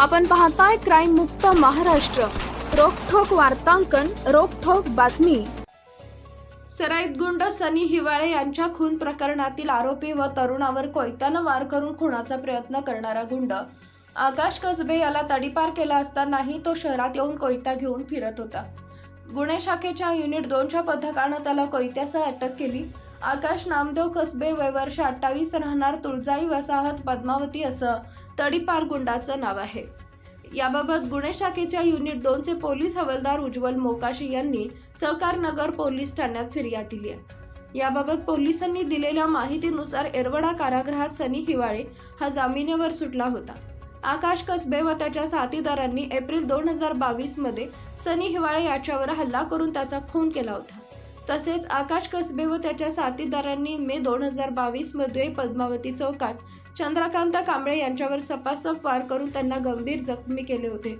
आपण पाहताय क्राईम मुक्त महाराष्ट्र. रोखोक वार्तांकन रोखोक बातमी. सराईत गुंड सनी हिवाळे यांच्या खून प्रकरणातील आरोपी व तरुणावर कोयत्यानं वार करून खुनाचा प्रयत्न करणारा गुंड. आकाश कसबे याला तडीपार केला असतानाही तो शहरात येऊन कोयता घेऊन फिरत होता. गुन्हे शाखेच्या युनिट दोनच्या पथकानं त्याला कोयत्यासह अटक केली. आकाश नामदेव कसबे वय वर्ष अठ्ठावीस राहणार तुळजाई वसाहत पद्मावती असं तडीपार गुंडाचं नाव आहे. याबाबत गुन्हे शाखेच्या युनिट दोनचे पोलीस हवालदार उज्ज्वल मोकाशी यांनी सहकार नगर पोलीस ठाण्यात फिर्याद दिली आहे. याबाबत पोलिसांनी दिलेल्या माहितीनुसार एरवडा कारागृहात सनी हिवाळे हा जामिनीवर सुटला होता. आकाश कसबे व त्याच्या साथीदारांनी एप्रिल दोन हजार बावीसमध्ये सनी हिवाळे याच्यावर हल्ला करून त्याचा खून केला होता. तसेच आकाश कसबे व त्याच्या साथीदारांनी मे दोन हजार बावीसमध्ये पद्मावती चौकात चंद्रकांत कांबळे यांच्यावर सपासप वार करून त्यांना गंभीर जखमी केले होते.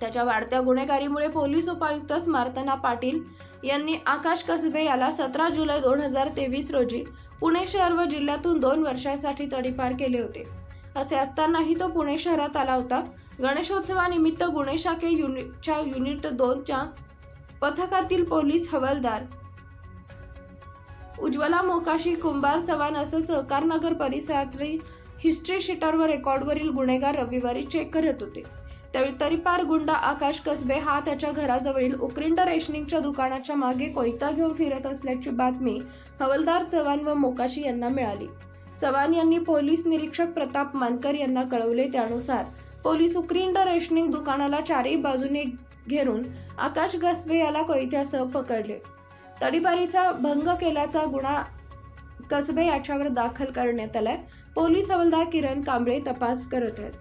त्याच्या वाढत्या गुन्हेगारीमुळे पोलीस उपायुक्त स्मार्तना पाटील यांनी आकाश कसबे याला सतरा जुलै दोन हजार तेवीस रोजी पुणे शहर व जिल्ह्यातून दोन वर्षासाठी तडीपार केले होते. असे असतानाही तो पुणे शहरात आला होता. गणेशोत्सवानिमित्त गुन्हे शाखे युनिटच्या युनिट दोनच्या पथकातील पोलीस हवालदार. उज्ज्वला मोकाशी कुंभार चव्हाण असं सहकारनगर परिसरातील हिस्ट्री शीटरवर रेकॉर्डवरील गुन्हेगार रविवारी चेक करत होते. त्यावेळी तरीपार गुंडा आकाश कसबे हा त्याच्या घराजवळील उक्रिंड रेशनिंगच्या दुकानाच्या मागे कोयता घेऊन फिरत असल्याची बातमी हवलदार चव्हाण व मोकाशी यांना मिळाली. चव्हाण यांनी पोलीस निरीक्षक प्रताप मानकर यांना कळवले त्यानुसार पोलीस उक्रिंड रेशनिंग दुकानाला चारही बाजूने घेरून आकाश गसबे याला कोयत्यासह पकडले. तडीपारीचा भंग केल्याचा गुन्हा कसबे याच्यावर दाखल करण्यात आलाय. पोलीस हवालदार किरण कांबळे तपास करत आहेत.